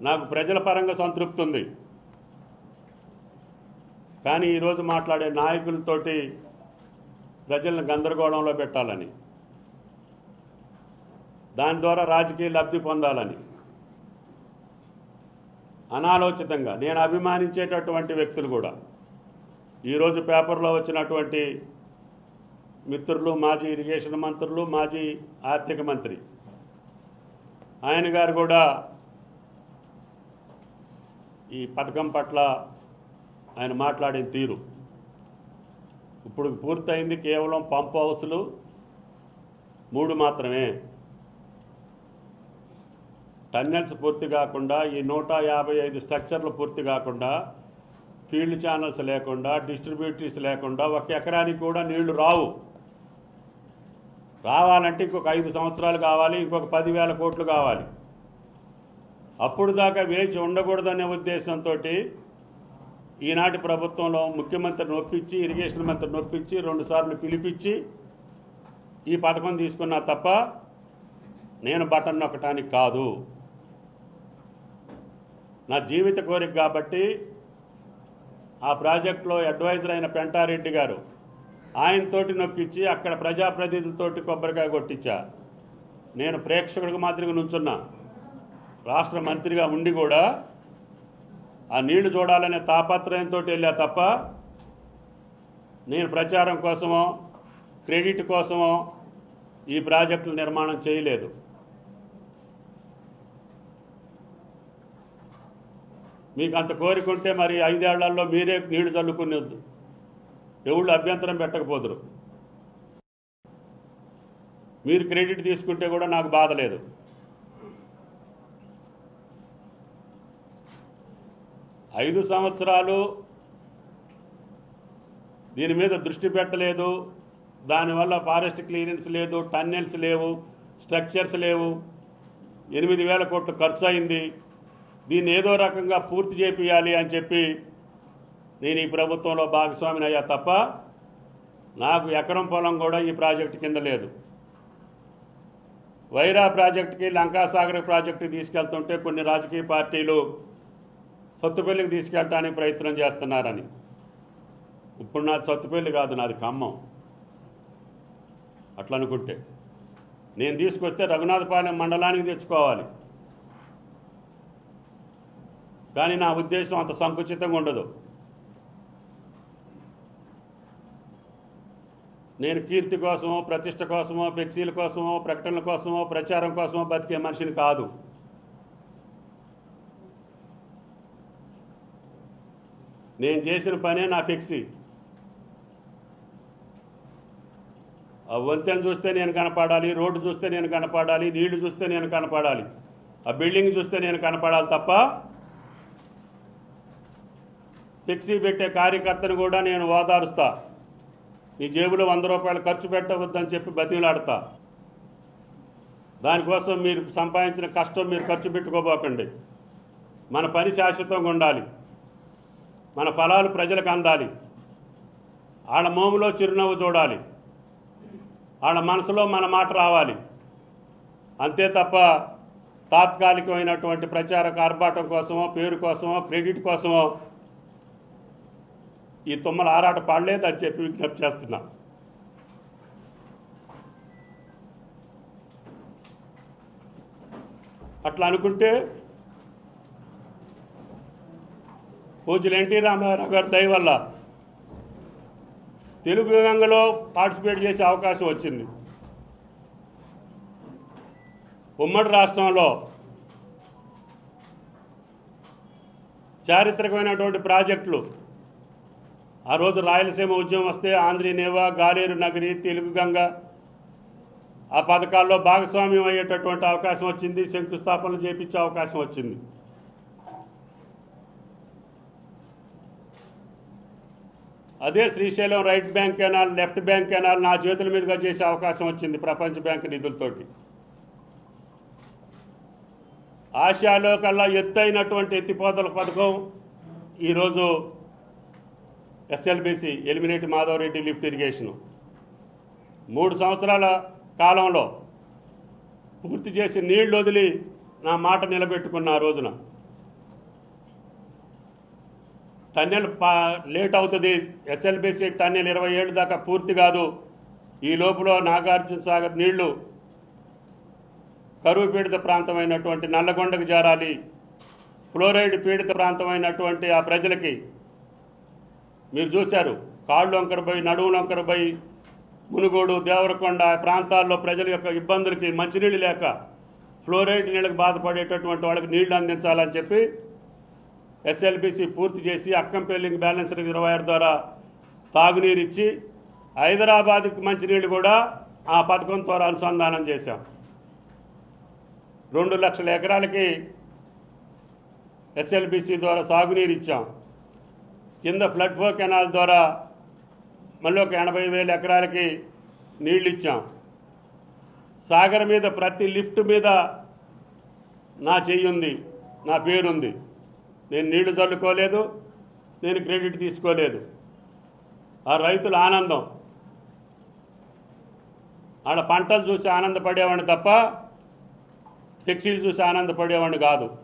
నాకు ప్రజల పరంగా సంతృప్తి ఉంది కానీ ఈరోజు మాట్లాడే నాయకులతోటి ప్రజలను గందరగోళంలో పెట్టాలని దాని ద్వారా రాజకీయ లబ్ధి పొందాలని అనాలోచితంగా నేను అభిమానించేటటువంటి వ్యక్తులు కూడా. ఈరోజు పేపర్లో వచ్చినటువంటి మిత్రులు మాజీ ఇరిగేషన్ మంత్రులు మాజీ ఆర్థిక మంత్రి ఆయన గారు కూడా ఈ పథకం పట్ల ఆయన మాట్లాడిన తీరు. ఇప్పుడు పూర్తయింది కేవలం పంప్ హౌస్లు మూడు మాత్రమే. టన్నెల్స్ పూర్తి కాకుండా ఈ నూట యాభై ఐదు స్ట్రక్చర్లు పూర్తి కాకుండా ఫీల్డ్ ఛానల్స్ లేకుండా డిస్ట్రిబ్యూటర్స్ లేకుండా ఒక ఎకరానికి కూడా నీళ్ళు రావు. రావాలంటే ఇంకొక ఐదు సంవత్సరాలు కావాలి ఇంకొక పదివేల కోట్లు కావాలి. అప్పుడు దాకా వేచి ఉండకూడదనే ఉద్దేశంతో ఈనాటి ప్రభుత్వంలో ముఖ్యమంత్రిని ఒప్పించి ఇరిగేషన్ మంత్రిని ఒప్పించి రెండుసార్లు పిలిపించి ఈ పథకం తీసుకున్నా తప్ప నేను బటన్ నొక్కటానికి కాదు. నా జీవిత కోరిక కాబట్టి ఆ ప్రాజెక్టులో అడ్వైజర్ అయిన పెంటారెడ్డి గారు ఆయనతోటి నొక్కిచ్చి అక్కడ ప్రజాప్రతినిధులతోటి కొబ్బరికాయ కొట్టించా. నేను ప్రేక్షకుడికి మాదిరిగా నుంచున్నా. రాష్ట్ర మంత్రిగా ఉండి కూడా ఆ నీళ్ళు చూడాలనే తాపత్రయంతో వెళ్ళా తప్ప నేను ప్రచారం కోసమో క్రెడిట్ కోసమో ఈ ప్రాజెక్టుల నిర్మాణం చేయలేదు. మీకు అంత కోరికుంటే మరి ఐదేళ్ళలో మీరే నీళ్ళు చల్లుకునేద్దు ఎవళ్ళు అభ్యంతరం పెట్టకపోదురు. మీరు క్రెడిట్ తీసుకుంటే కూడా నాకు బాధ లేదు. ఐదు సంవత్సరాలు దీని మీద దృష్టి పెట్టలేదు. దానివల్ల ఫారెస్ట్ క్లియరెన్స్ లేదు టన్నెల్స్ లేవు స్ట్రక్చర్స్ లేవు. ఎనిమిది వేల కోట్లు ఖర్చు అయింది దీన్ని ఏదో రకంగా పూర్తి చేపియాలి అని చెప్పి నేను ఈ ప్రభుత్వంలో భాగస్వామిని అయ్యా తప్ప నాకు ఎకరం పొలం కూడా ఈ ప్రాజెక్టు కింద లేదు. వైరా ప్రాజెక్టుకి లంకాసాగర్ ప్రాజెక్టుకి తీసుకెళ్తుంటే కొన్ని రాజకీయ పార్టీలు సొత్తుపల్లికి తీసుకెళ్ళటానికి ప్రయత్నం చేస్తున్నారని. ఇప్పుడు నాది సొత్తుపల్లి కాదు నాది ఖమ్మం. అట్లా అనుకుంటే నేను తీసుకొస్తే రఘునాథపాలెం మండలానికి తెచ్చుకోవాలి. కానీ నా ఉద్దేశం అంత సంకుచితంగా ఉండదు. నేను కీర్తి కోసమో ప్రతిష్ట కోసమో ఫ్లెక్సీల కోసమో ప్రకటనల కోసమో ప్రచారం కోసమో బతికే మనిషిని కాదు. నేను చేసిన పనే నా ఫిక్సీ ఆ వంతెన చూస్తే నేను కనపడాలి రోడ్డు చూస్తే నేను కనపడాలి నీళ్ళు చూస్తే నేను కనపడాలి ఆ బిల్డింగ్ చూస్తే నేను కనపడాలి తప్ప ఫిక్సీ పెట్టే కార్యకర్తను కూడా నేను ఓదారుస్తా. నీ జేబులో వంద రూపాయలు ఖర్చు పెట్టవద్దని చెప్పి బతిలాడతా దానికోసం మీరు సంపాదించిన కష్టం మీరు ఖర్చు పెట్టుకోబోకండి. మన పని శాశ్వతంగా ఉండాలి. మన ఫలాలు ప్రజలకు అందాలి. వాళ్ళ మోములో చిరునవ్వు చూడాలి. వాళ్ళ మనసులో మన మాట రావాలి. అంతే తప్ప తాత్కాలికమైనటువంటి ప్రచార ఆర్భాటం కోసమో పేరు కోసమో క్రెడిట్ కోసమో ఈ తుమ్మల ఆరాట పాడలేదు అని చెప్పి విజ్ఞప్తి చేస్తున్నా. అట్లా అనుకుంటే పూజలు ఎన్టీ రామారావు గారి దయ వల్ల తెలుగు రంగంలో పార్టిసిపేట్ చేసే అవకాశం వచ్చింది. ఉమ్మడి రాష్ట్రంలో చారిత్రకమైనటువంటి ప్రాజెక్టులు. ఆ రోజు రాయలసీమ ఉద్యమం వస్తే ఆంధ్రీనేవా గాలేరు నగరి తెలుగు గంగ ఆ పథకాల్లో భాగస్వామ్యం అయ్యేటటువంటి అవకాశం వచ్చింది శంకుస్థాపనలు చేపించే అవకాశం వచ్చింది. అదే Srisailam right bank canal left bank canal నా చేతుల మీదుగా చేసే అవకాశం వచ్చింది ప్రపంచ బ్యాంక్ నిధులతోటి. ఆసియాలో కల్లా ఎత్తైనటువంటి ఎత్తిపోతల పథకం ఈరోజు SLBC eliminate Madhava Reddy lift irrigation. మూడు సంవత్సరాల కాలంలో పూర్తి చేసి నీళ్ళు వదిలి నా మాట నిలబెట్టుకున్న ఆ రోజున టన్నెల్ పా లేట్ అవుతుంది. ఎస్ఎల్బిసి టన్నెల్ ఇరవై ఏళ్ళు దాకా పూర్తి కాదు. ఈ లోపల నాగార్జున సాగర్ నీళ్ళు కరువు పీడిత ప్రాంతమైనటువంటి నల్లగొండకు జారాలి. ఫ్లోరైడ్ పీడిత ప్రాంతమైనటువంటి ఆ ప్రజలకి మీరు చూశారు. కాళ్ళు వంకరపోయి నడువు వంకరపోయి మునుగోడు దేవరకొండ ప్రాంతాల్లో ప్రజల యొక్క ఇబ్బందులకి మంచినీళ్ళు లేక ఫ్లోరైడ్ నీళ్ళకి బాధపడేటటువంటి వాళ్ళకి నీళ్ళు అందించాలని చెప్పి ఎస్ఎల్బిసి పూర్తి చేసి అక్కంపేలింగ్ బ్యాలెన్స్ రిజర్వాయర్ ద్వారా తాగునీరు ఇచ్చి హైదరాబాద్కి మంచినీళ్ళు కూడా ఆ పథకం ద్వారా అనుసంధానం చేశాం. రెండు లక్షల ఎకరాలకి ఎస్ఎల్బిసి ద్వారా సాగునీరు ఇచ్చాం. కింద ఫ్లడ్ ఫ్లో కెనాల్ ద్వారా మళ్ళీ ఒక ఎనభై వేల ఎకరాలకి నీళ్ళు ఇచ్చాం సాగర్ మీద ప్రతి లిఫ్ట్ మీద నా చెయ్యి ఉంది నా పేరుంది. నేను నీళ్ళు చల్లుకోలేదు నేను క్రెడిట్ తీసుకోలేదు. ఆ రైతుల ఆనందం. ఆడ పంటలు చూసి ఆనందపడేవాడిని తప్ప ఫ్లెక్సీలు చూసి ఆనందపడేవాడిని కాదు.